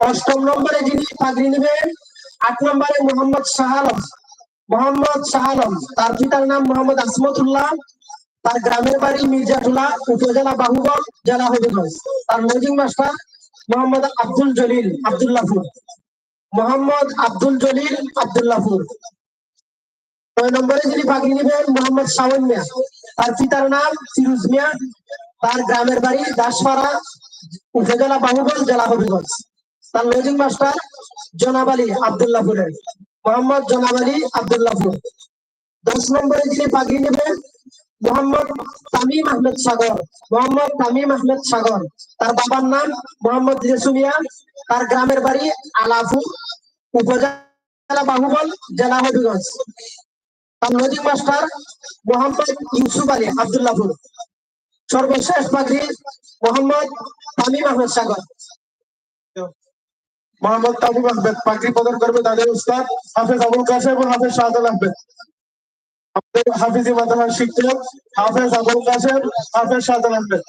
অষ্টম নম্বরে যিনি পাগড়ি নেবেন, আট নম্বরে মোহাম্মদ শাহ আলম। মোহাম্মদ শাহ আলম, তার পিতার নাম মোহাম্মদ আসমতুল্লাহ, তার গ্রামের বাড়ি মির্জাটুলা উপজেলা বাহুবল, জেলা হবিগঞ্জ। তার মজিং মাস্টার মোহাম্মদ আব্দুল জলিল আবদুল্লাহপুর। মোহাম্মদ আব্দুল জলিল আবদুল্লাহপুর। নয় নম্বরে যিনি পাগড়ি নেবেন, মোহাম্মদ শাওন মিয়া। তার পিতার নাম ফিরুজ মিয়া। তার গ্রামের বাড়ি দাসপাড়া, উপজেলা বাহুগঞ্জ জেলা হবিগঞ্জ। তার লজিং মাস্টার জনাব আলী আবদুল্লাহপুরের মোহাম্মদ জনাব আলী আবদুল্লাহপুর দশ নম্বরে যিনি পাগড়ি নেবেন, মোহাম্মদ তামিম আহমেদ সাগর, মোহাম্মদ তামিম আহমেদ সাগর। তার বাবার নাম মোহাম্মদ রেসুমিয়া তার গ্রামের বাড়ি আলাফু, উপজেলা বাহুবল, জেলা হবিগঞ্জ। তার লজিং মাস্টার মোহাম্মদ ইউসুফ আলী আবদুল্লাহপুর সর্বশেষ পাগড়ি মোহাম্মদ তামিম আহমেদ সাগর। মোহাম্মদ তামিম আহমেদ, পাগড়ি প্রদান করবে তাদের উস্তাদ হাফেজ আবুল কাসেম এবং হাফেজ শাহজাল আহমেদ। আমাদের হাফিজি মাদ্রাসার শিক্ষক হাফেজ আবুল কাসেম হাফেজ শাহজাল আহমেদ।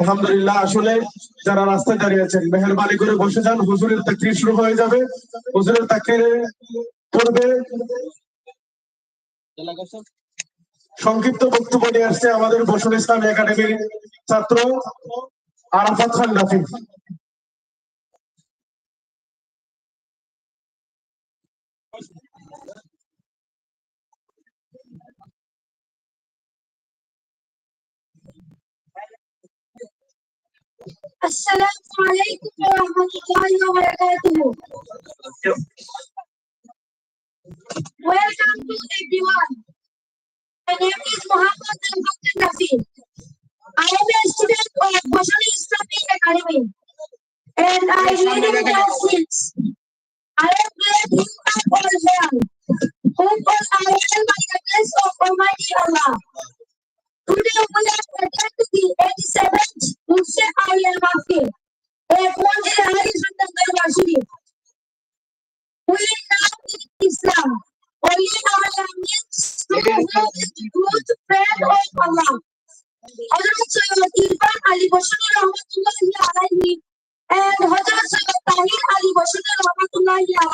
আলহামদুলিল্লাহ, আসলে যারা রাস্তায় দাঁড়িয়ে আছেন, মেহরবানি করে বসে যান, হুজুরের তাকরির শুরু হয়ে যাবে। হুজুরের তাকরিরে করবে সংক্ষিপ্ত বক্তব্য নিয়ে আসছে আমাদের বসুন ইসলামী একাডেমির ছাত্র আরাফাত খান Rafi السلام عليكم ورحمة الله وبركاته. Welcome to everyone. My name is Muhammad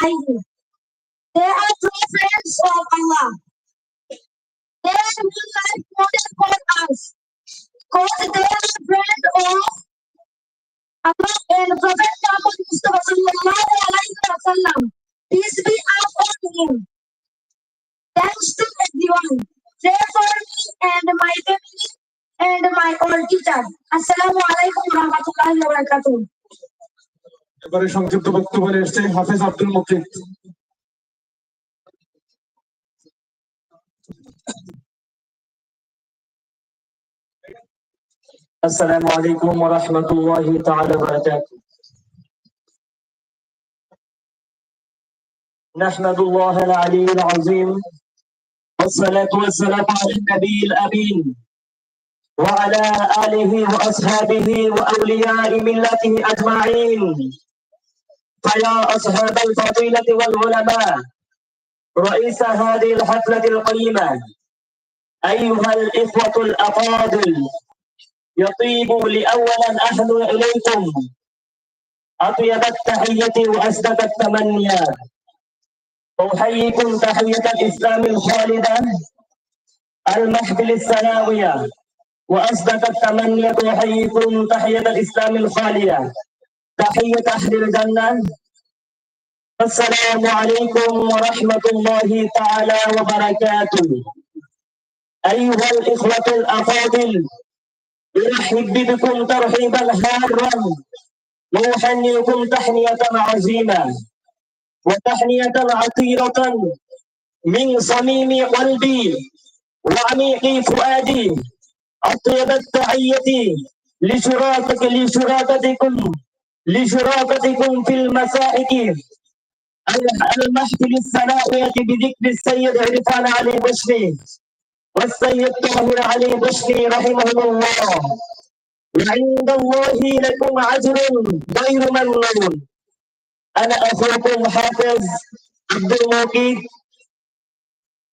Alayhi. They are true friends of Allah. They are good life model for us. Because they are friend of Allah and Prophet Muhammad Mustafa sallallahu alayhi wa sallam. Peace be upon him. Thanks to everyone. Pray for me and my family and my all teacher. Assalamu alaikum wa rahmatullahi wa barakatuh. এবারে সংক্ষিপ্ত বক্তব্য নিয়ে এসছে হাফেজ আব্দুল মুকিত السلام عليكم ورحمة الله تعالى وبركاته نحمد الله العلي العظيم والصلاة والسلام على النبي الأمين وعلى آله وأصحابه وأولياء ملته أجمعين فيا أصحاب الفضيلة والعلماء. رئيس هذه الحفلة القيمة. أيها الإخوة الأفاضل يطيب لي أولا أهل إليكم أطيب التحية وأصدق التمنيات أحييكم تحية الإسلام الخالدة المحفل السناوية وأصدق التمنية أحييكم تحية الإسلام الخالية. تحية أهل الجنة. السلام عليكم ورحمة الله تعالى وبركاته. أيها الإخوة الأفاضل أرحب بكم ترحيبا هارا وأهنئكم تحنية عظيمة وتحنية عطيرة من صميم قلبي وعميق فؤادي. أطيب التحية لشراكتكم. لشراكتكم في المسائك. المحفل الثنائية بذكر السيد عرفان علي بشري والسيد طاهر علي بشري رحمه الله. وعند الله لكم عجر غير ممنون. أنا أخوكم حافظ عبد المقيت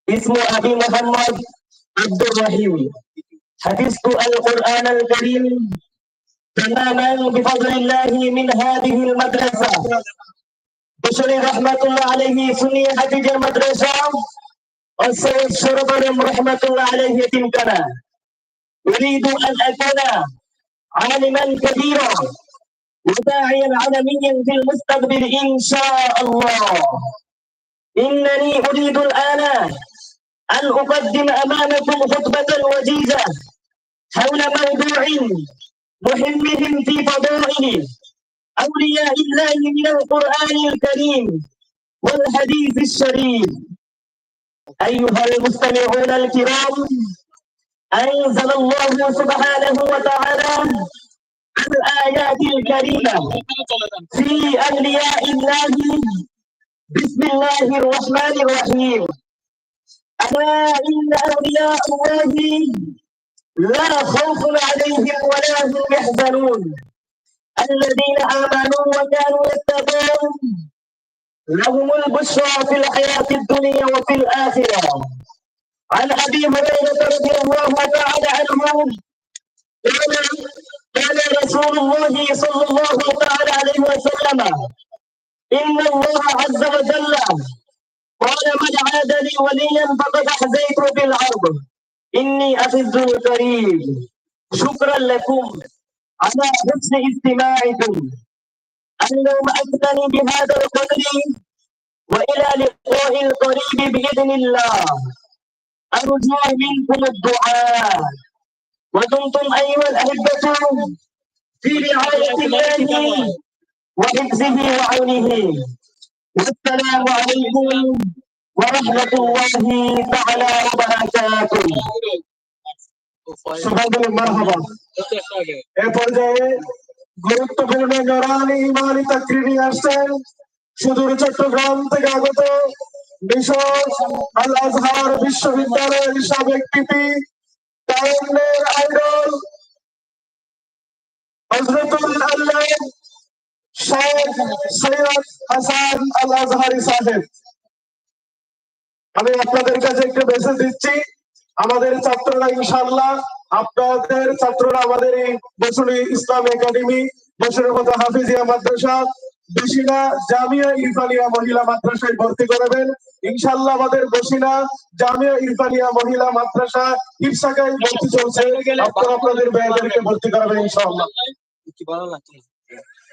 اسم أبي محمد عبد الرحيم. حفظت القرآن الكريم. تماما بفضل الله من هذه المدرسة. بشر رحمة الله عليه سني حفظ المدرسة. والسيد شرطر رحمة الله عليه يتمكنا أريد أن أكون عالما كبيرا وداعيا عالميا في المستقبل إن شاء الله. إنني أريد الآن أن أقدم أمامكم خطبة وجيزة حول موضوع مهمهم في فضائل أولياء الله من القرآن الكريم والحديث الشريف. أيها المستمعون الكرام أنزل الله سبحانه وتعالى الآيات الكريمة في أولياء الله. بسم الله الرحمن الرحيم. ألا إن أولياء الله لا خوف عليهم ولا هم يحزنون. الذين آمنوا وكانوا يتقون. لهم البشرى في الحياة الدنيا وفي الآخرة. عن أبي هريرة رضي الله تعالى عنه قال قال رسول الله صلى الله تعالى عليه وسلم إن الله عز وجل قال من عاد لي وليا فقد أحزيت بالعرض إني أفز الكريم شكرا لكم على حسن استماعكم. اليوم أتني بهذا القدر وإلى لقاء القريب بإذن الله. أرجو منكم الدعاء. ودمتم أيها الأحبة في رعاية الله وحفظه وعونه. والسلام عليكم. ورحمة الله تعالى وبركاته সবাইকে মারহাবা এ পর্যায়ে গুরুত্বপূর্ণ নরানি ইমানি তাকরি নিয়ে আসছেন সুদূর চট্টগ্রাম থেকে আগত মিশর আল আজহার বিশ্ববিদ্যালয়ের সাবেক পিপি তাইমের আইডল হজরতুল আল্লাহ শেখ সৈয়দ হাসান আল আজহারি সাহেব আমি আপনাদের কাছে একটু মেসেজ দিচ্ছি। আমাদের ছাত্ররা ইনশাল্লাহ আপনাদের ছাত্ররা আমাদের এই বসুলি ইসলাম একাডেমি বসুরের মতো হাফিজিয়া মাদ্রাসা বসিনা জামিয়া ইরফানিয়া মহিলা মাদ্রাসায় ভর্তি করাবেন। ইনশাল্লাহ আমাদের বসিনা জামিয়া ইরফানিয়া মহিলা মাদ্রাসা ইরসাকায় ভর্তি চলছে। আপনারা আপনাদের মেয়েদেরকে ভর্তি করাবেন ইনশাল্লাহ কি ভালো লাগছে?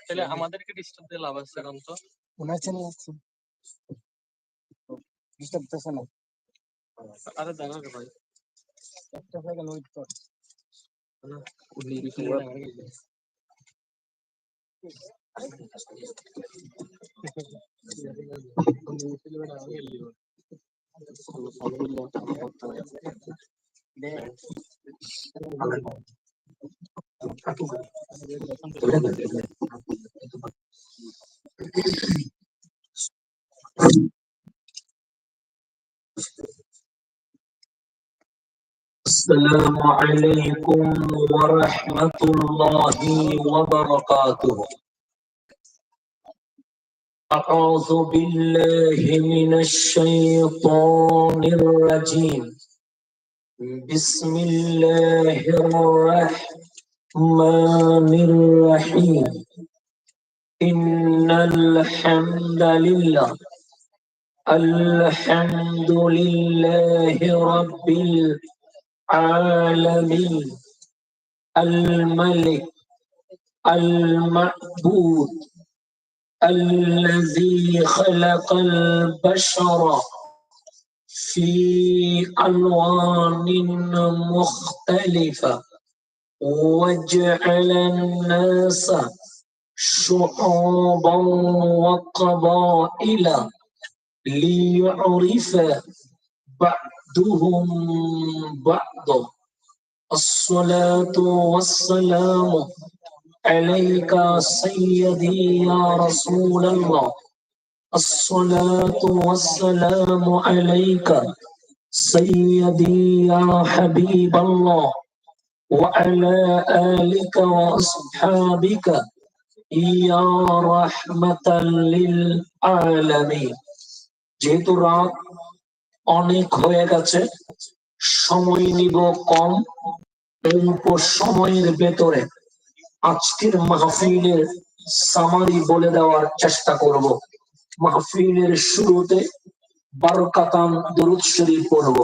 তাহলে আমাদেরকে ডিস্টার্ব দিয়ে লাভ আছে এখন তো। আরে দাঁড়াও রে ভাই না, উনি রিফিল করে আগে গেছে। উনি রিফিল করে আগে গেছে। আল্লাহ সাবুল্লাহ তাআলা السلام عليكم ورحمة الله وبركاته. أعوذ بالله من الشيطان الرجيم. بسم الله الرحمن الرحيم. إن الحمد لله. الحمد لله رب العالمين الملك المعبود الذي خلق البشر في ألوان مختلفة وجعل الناس شعوبا وقبائل ليعرف بعضهم بعضا الصلاة والسلام عليك سيدي يا رسول الله الصلاة والسلام عليك سيدي يا حبيب الله وعلى آلك وأصحابك يا رحمة للعالمين যেহেতু রাত অনেক হয়ে গেছে। সময় নিব কম। অল্প সময়ের ভেতরে আজকের মাহফিলের সামারি বলে দেওয়ার চেষ্টা করব। মাহফিলের শুরুতে বারকাতান দরুদ শরীফ পড়ব।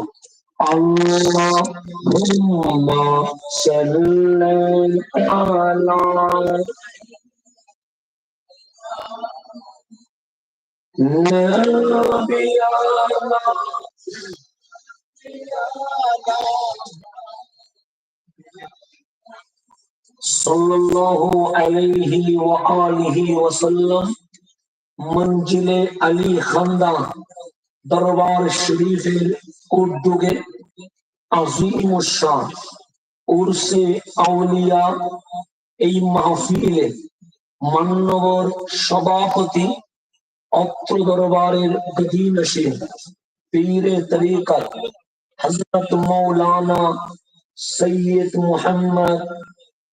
আল্লাহুম্মা সাল্লি আলা নবিয়ানা ওয়া আলিহি ওয়াসাল্লাম, মঞ্জিলে আলী খান্দা, দরবার শরীফের উদ্যোগে আজিম শাহ উর্সে এই মাহফিলে মান্যবর সভাপতি, অত্র দরবারের গদিনশীল পীরে তরিকত হযরত মাওলানা সৈয়দ মুহাম্মদ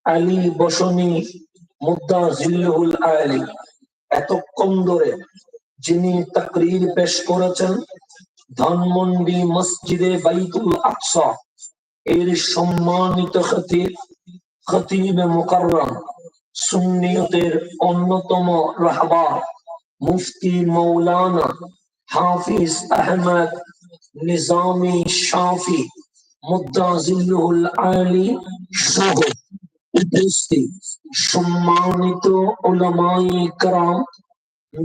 আলী বসনি মুদ্দা জিল্লুল আলী এতক্ষণ ধরে যিনি তাকরীর পেশ করেছেন ধানমন্ডি মসজিদে বাইতুল আকসা, এর সম্মানিত খতিব খতিব মুকাররম, সুন্নিয়তের অন্যতম রাহবার মুফতি মৌলানা হাফিজ আহমদ নিজামি শাফি মুদাজিল্লুল আলী সহ উপস্থিত সম্মানিত ওলামাই কারাম,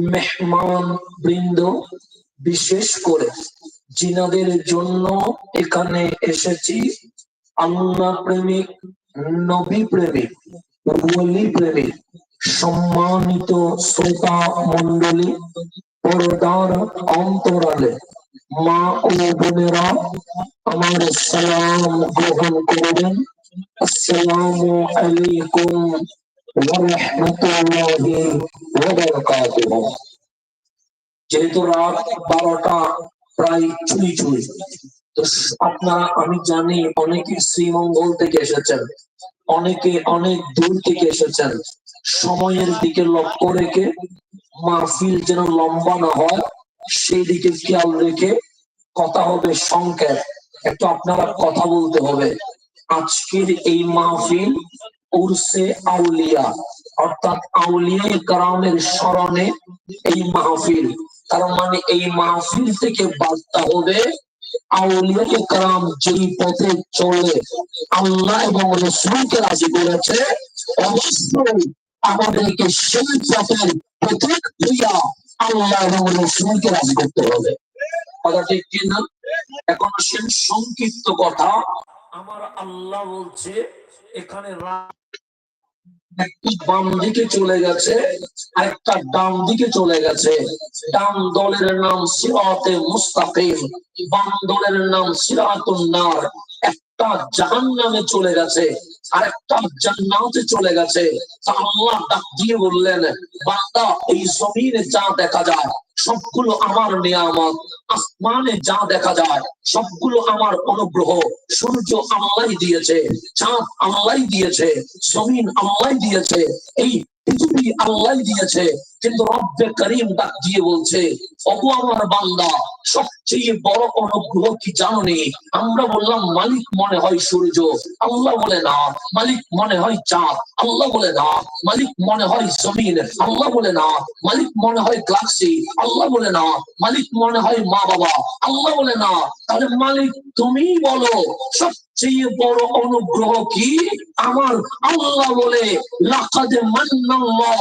মেহমান বৃন্দ, বিশেষ করে জিনাদের জন্য এখানে এসেছি। আল্লাহ প্রেমিক, নবী প্রেমিক, ওলি প্রেমিক, সম্মানিত শ্রোতা মন্ডলী পর্দার অন্তরালে। মা ও বোনেরা আমার সালাম গ্রহণ করবেন। যেহেতু রাত বারোটা প্রায় চুরি চুরি তো আপনারা, আমি জানি অনেকে শ্রীমঙ্গল থেকে এসেছেন, অনেকে অনেক দূর থেকে এসেছেন। সময়ের দিকে লক্ষ্য রেখে মাহফিল যেন লম্বা না হয় সেই দিকে খেয়াল রেখে কথা হবে সংকেত। একটু আপনারা কথা বলতে হবে। আজকের এই মাহফিল উর্সে আউলিয়া, অর্থাৎ আউলিয়া কারামের স্মরণে এই মাহফিল। তার মানে এই মাহফিল থেকে বার্তা হবে, আউলিয়া কারাম যেই পথে চলে, আল্লাহ এবং রসুলকে রাজি করেছে, অবশ্যই আমাদেরকে সেই পথের প্রত্যেক ক্রিয়া আল্লাহ এবং রসুলকে রাজি করতে হবে। কথা ঠিক কিনা এখন আসেন সংক্ষিপ্ত কথা। আমার আল্লাহ বলছে এখানে একটি বাম দিকে চলে গেছে আর একটা ডান দিকে চলে গেছে। ডান দলের নাম সিরাতে মুস্তাকিম বাম দলের নাম সিরাতুন নার। একটা জাহান নামে চলে গেছে। আর একটা জান্নাতে চলে গেছে। তা আল্লাহ ডাক দিয়ে বললেন, বান্দা, এই জমিনে যা দেখা যায়, সবগুলো আমার নিয়ামত। আসমানে যা দেখা যায়, সবগুলো আমার অনুগ্রহ। সূর্য আল্লাহ দিয়েছে, চাঁদ আল্লাহ দিয়েছে, জমিন আল্লাহ দিয়েছে, এই পৃথিবী আল্লাহ দিয়েছে। কিন্তু রব্বে করিম ডাক দিয়ে বলছে অগো আমার বান্দা সবচেয়ে বড় অনুগ্রহ কি জানোনি? আমরা বললাম, মালিক মনে হয় সূর্য। আল্লাহ বলে না, মালিক মনে হয় চাঁদ। আল্লাহ বলে না, মালিক মনে হয় জমিন। আল্লাহ বলে না, মালিক মনে হয় গ্লাক্সি আল্লাহ বলে না, মালিক মনে হয় মা বাবা। আল্লাহ বলে না, তাহলে মালিক তুমি বলো, সবচেয়ে বড় অনুগ্রহ কি? আমার আল্লাহ বলে, লাকাদ মান্নাল্লাহ।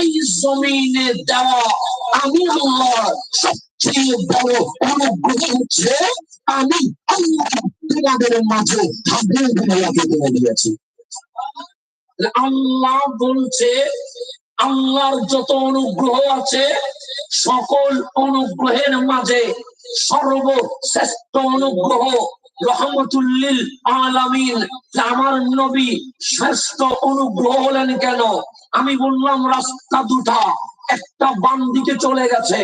এই জমিনে দেওয়া আমি আল্লাহ সবচেয়ে বড় অনুগ্রহ হচ্ছে আমি তোমাদের মাঝে দুনিয়াকে দিয়ে দিয়েছি আল্লাহ বলছে, আল্লাহর যত অনুগ্রহ আছে, সকল অনুগ্রহের মাঝে সর্বশ্রেষ্ঠ অনুগ্রহ রহমতুল্লিল আলামিন আমার নবী শ্রেষ্ঠ অনুগ্রহ হলেন কেন? আমি বললাম, রাস্তা দুটা, একটা বাম দিকে চলে গেছে।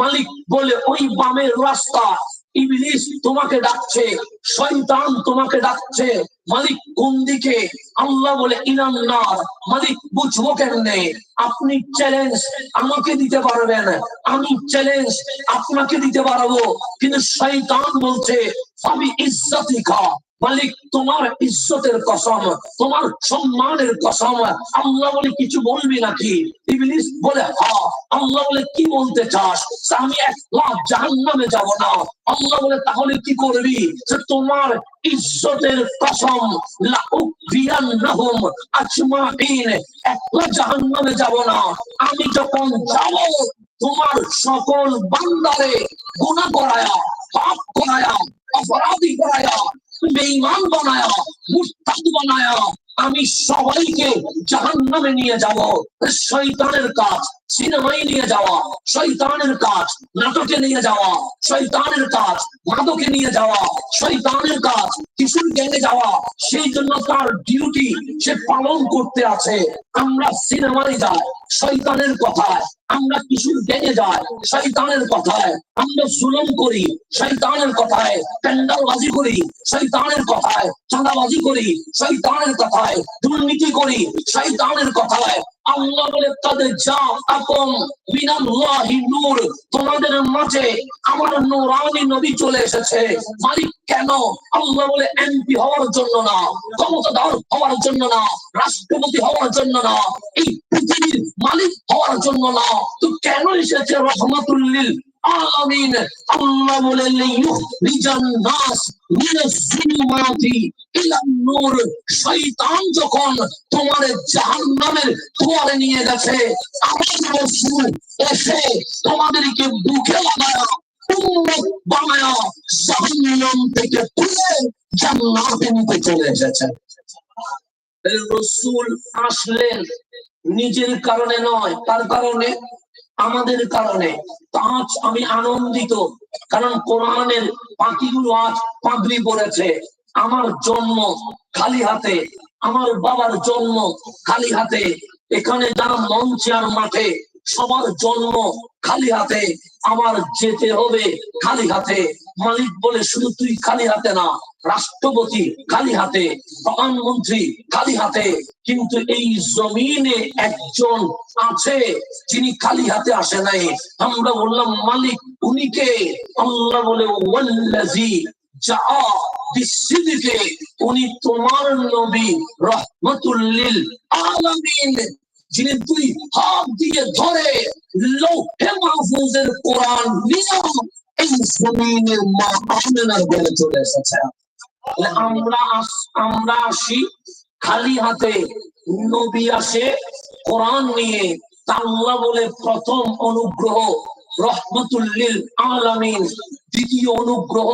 মালিক বলে, ওই বামের রাস্তা। ইবলিস তোমাকে ডাকছে, শয়তান তোমাকে ডাকছে। মালিক কোন দিকে? আল্লাহ বলে, ইনান্নার। মালিক, বুঝব কেমনে? আপনি চ্যালেঞ্জ আমাকে দিতে পারবেন। আমি চ্যালেঞ্জ আপনাকে দিতে পারব। কিন্তু শয়তান বলছে আমি ইজ্জতিকা। মালিক, তোমার ইজ্জতের কসম, তোমার সম্মানের কসম। আল্লাহ বলে, কিছু বলবি নাকি? ইবলিস বলে হ্যাঁ আল্লাহ বলে, কি বলতে চাস? আমি একলা জাহান্নামে যাব না। আল্লাহ বলে, তাহলে কি করবি? যে তোমার ইজ্জতের কসম জাহান্নামে যাব না। আমি যখন যাব তোমার সকল বান্দারে গুনাহ করায়া, পাপ করায়া, অপরাধী করায়া, বেঈমান বানায়া মুস্তাদ বানায়া, আমি সবাইকে জাহান্নামে নিয়ে যাব। শয়তানের কাজ। সিনেমায় নিয়ে যাওয়া, শয়তানের কাজ, নাটকে নিয়ে যাওয়া, শয়তানের কাজ মাদকে নিয়ে যাওয়া, শয়তানের কাজ, কিশোর গ্যাংয়ে যাওয়া, সেই জন্য তার ডিউটি সে পালন করতে আছে। আমরা সিনেমায় যাই, শয়তানের কথায়, আমরা কিশোর গ্যাংয়ে যাই, শয়তানের কথায়, আমরা জুলুম করি, শয়তানের কথায় প্যান্ডালবাজি করি, শয়তানের কথায়, চাঁদাবাজি করি, শয়তানের কথায়, দুর্নীতি করি, শয়তানের কথায় আল্লাহ তাদের যা আপন নূর। তোমাদের মাঝে আমার নূরানি নবী চলে এসেছে। মালিক কেন? আল্লাহ বলে, এমপি হওয়ার জন্য না হওয়ার জন্য না, রাষ্ট্রপতি হওয়ার জন্য না, এই পৃথিবীর মালিক হওয়ার জন্য না। তো কেন এসেছে? রহমাতুল্লিল আলামিন। আল্লাহ বলে লিজান নাস মিনাস নূর, শয়তান যখন তোমার নিয়ে গেছে আমার রাসূল এসে তোমাদেরকে বুকে লাগায়া, উম্মত বানায়া জাহান্নাম থেকে তুলে জান্নাতে নিতে চলে এসেছে। রসুল আসলেন, নিজের কারণে নয়, তার কারণে, আমাদের কারণে। আজ আমি আনন্দিত, কারণ কোরআনের পাখিগুলো আজ পাগড়ি পড়েছে আমার জন্ম খালি হাতে, আমার বাবার জন্ম খালি হাতে। এখানে যারা মঞ্চে আর মাঠে, সবার জন্ম খালি হাতে। আমার যেতে হবে খালি হাতে। মালিক বলে শুধু তুই খালি হাতে না, রাষ্ট্রপতি খালি হাতে, প্রধানমন্ত্রী খালি হাতে। কিন্তু এই জমিনে একজন আছে, যিনি খালি হাতে আসে নাই। আমরা বললাম, মালিক উনিকে আল্লাহ বলে উনি তোমার নবী রহমতুল্লিল আলামিন, যিনি হাত দিয়ে ধরে লৌহে মাহফুজের কোরআন এই জমিনের চলে এসেছে। আমরা আমরা আসি, খালি হাতে নবী আসে কোরআন নিয়ে আল্লাহ বলে প্রথম অনুগ্রহ রহমতুল্লিল আলামিন, দ্বিতীয় অনুগ্রহ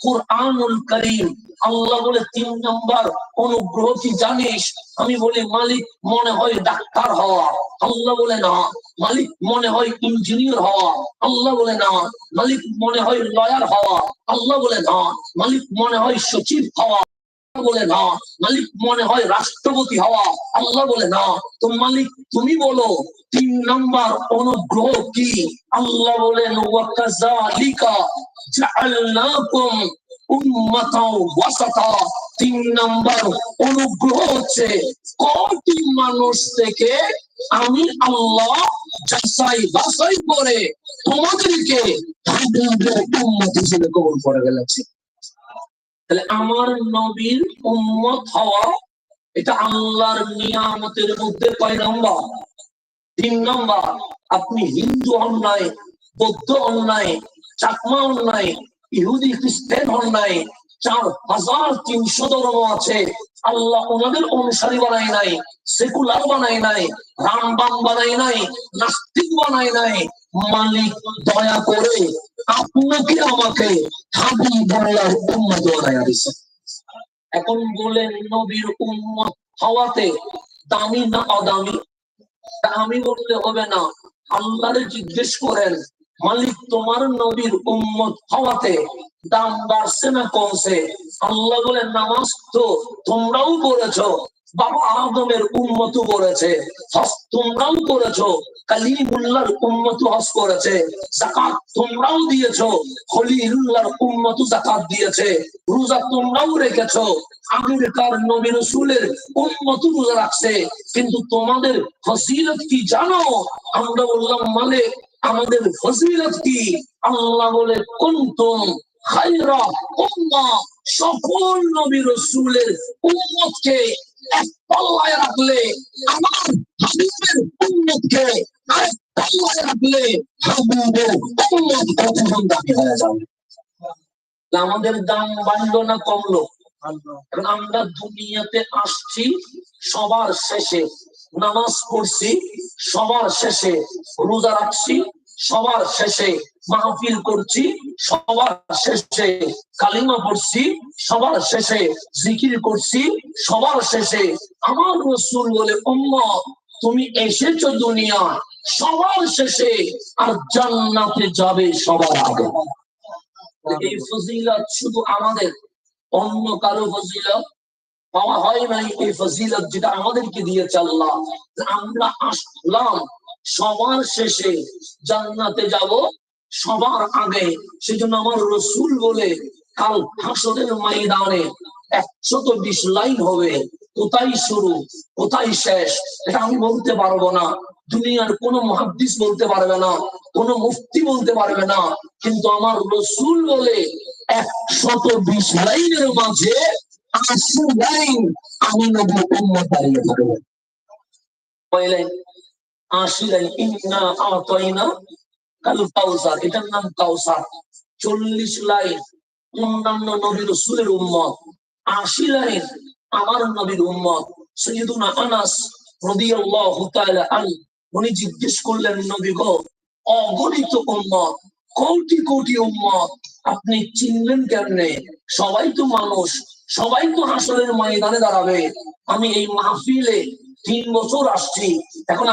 কোরআনুল করিম। আল্লাহ বলে, তিন নম্বর, অনুগ্রহ কি জানিস? আমি বলি, মালিক মনে হয় ডাক্তার হওয়া। আল্লাহ বলে, না। মালিক মনে হয় ইঞ্জিনিয়ার হওয়া। আল্লাহ বলে, না। মালিক মনে হয় লয়ার হওয়া। আল্লাহ বলে, না। মালিক মনে হয় সচিব হওয়া। বলে না, মালিক মনে হয় রাষ্ট্রপতি হওয়া। আল্লাহ বলে, না, তো মালিক তুমি বলো, তিন নম্বর অনুগ্রহ কি? আল্লাহ বলেন তিন অনুগ্রহ হচ্ছে কোটি মানুষ থেকে আমি আল্লাহ যাচাই বাছাই করে তোমাদেরকে হিসেবে কবুল করে ফেলেছি। তাহলে আমার নবীর উম্মত হওয়া এটা আল্লাহর নিয়ামতের মধ্যে কয় নম্বর? তিন নম্বর, আপনি হিন্দু হন নাই বৌদ্ধ নাই চাকমা নাই ইহুদি, খ্রিস্টান নাই চার হাজার তিনশো ধর্ম আছে, আল্লাহ ওনাদের অনুসারী বানাই নাই, সেকুলার বানাই নাই, রামবাম বানাই নাই, নাস্তিক বানাই নাই, মালিক দয়া করে আপনাকে আমাকে হাবিবুল্লাহর উম্মত বানাইয়া দিছে এখন বলেন, নবীর উম্মত হওয়াতে দামি না অদামি? আমি বললে হবে না। আল্লাহরে জিজ্ঞেস করেন, মালিক, তোমার নবীর উম্মত হওয়াতে দাম বাড়ছে না কমছে? আল্লাহ বলে নামাজ তো তোমরাও পড়েছো। বাবা আদমের উন্মত করেছে তোমরাও করেছ উন্মত হজ করেছে জাকাত তোমরাও দিয়েছ উন্মত জাকাত দিয়েছে, রোজা তোমরাও রেখেছো আমেরিকার উন্মত রোজা রাখছে, কিন্তু তোমাদের ফসিলত কি জানো? আমরা বললাম মানে আমাদের ফসিলত কি? আল্লাহ বলে, কুনতুম খায়রা উম্মাহ সকল নবী রসুলের উম্মতকে এক পাল্লায় রাখলে, আমার হাবিবের উম্মতকে আরেক পাল্লায় রাখলে হাবিবের দাবি হয়ে যাবে? আমাদের দাম বাড়লো না কমলো? আমরা দুনিয়াতে আসছি, সবার শেষে নামাজ পড়ছি, সবার শেষে রোজা রাখছি, সবার শেষে মাহফিল করছি, সবার শেষে কালিমা পড়ছি, সবার শেষে জিকির করছি, সবার শেষে আমার রসুল বলে, উম্মা, তুমি এসেছ দুনিয়া সবার শেষে আর জান্নাতে যাবে সবার আগে। এই ফজিলত শুধু আমাদের, অন্য কারও ফজিলত পাওয়া হয় নাই, এই ফজিলত যেটা আমাদেরকে দিয়ে যে আমরা আসলাম, সবার শেষে জান্নাতে যাব সবার আগে সেজন্য আমার রসুল বলে, কাল হাসরের ময়দানে একশত বিশ লাইন হবে। কোথায় শুরু, কোথায় শেষ, এটা আমি বলতে পারব না। দুনিয়ার কোন মহাদ্দিস বলতে পারবে না, কোন মুফতি বলতে পারবে না। কিন্তু আমার রসুল বলে, একশত বিশ লাইনের মাঝে আশি লাইন আমি নবী দাঁড়িয়ে থাকব কয় লাইন? আশি লাইন, ইন্না আতাইনা কাল কাউসার, এটার নাম কাউসার। চল্লিশ লাইন, অন্যান্য নবী রসুলের উম্মত। আশি লাইন, আমার নবীর উম্মত। আনাস উনি জিজ্ঞেস করলেন, নবী গো, অগণিত উম্মত, কোটি কোটি উম্মত, আপনি চিনলেন কেমনে? সবাই তো মানুষ, সবাই তো হাসরের ময়দানে দাঁড়াবে। আমি এই মাহফিলে তিন বছর আসছি। এখন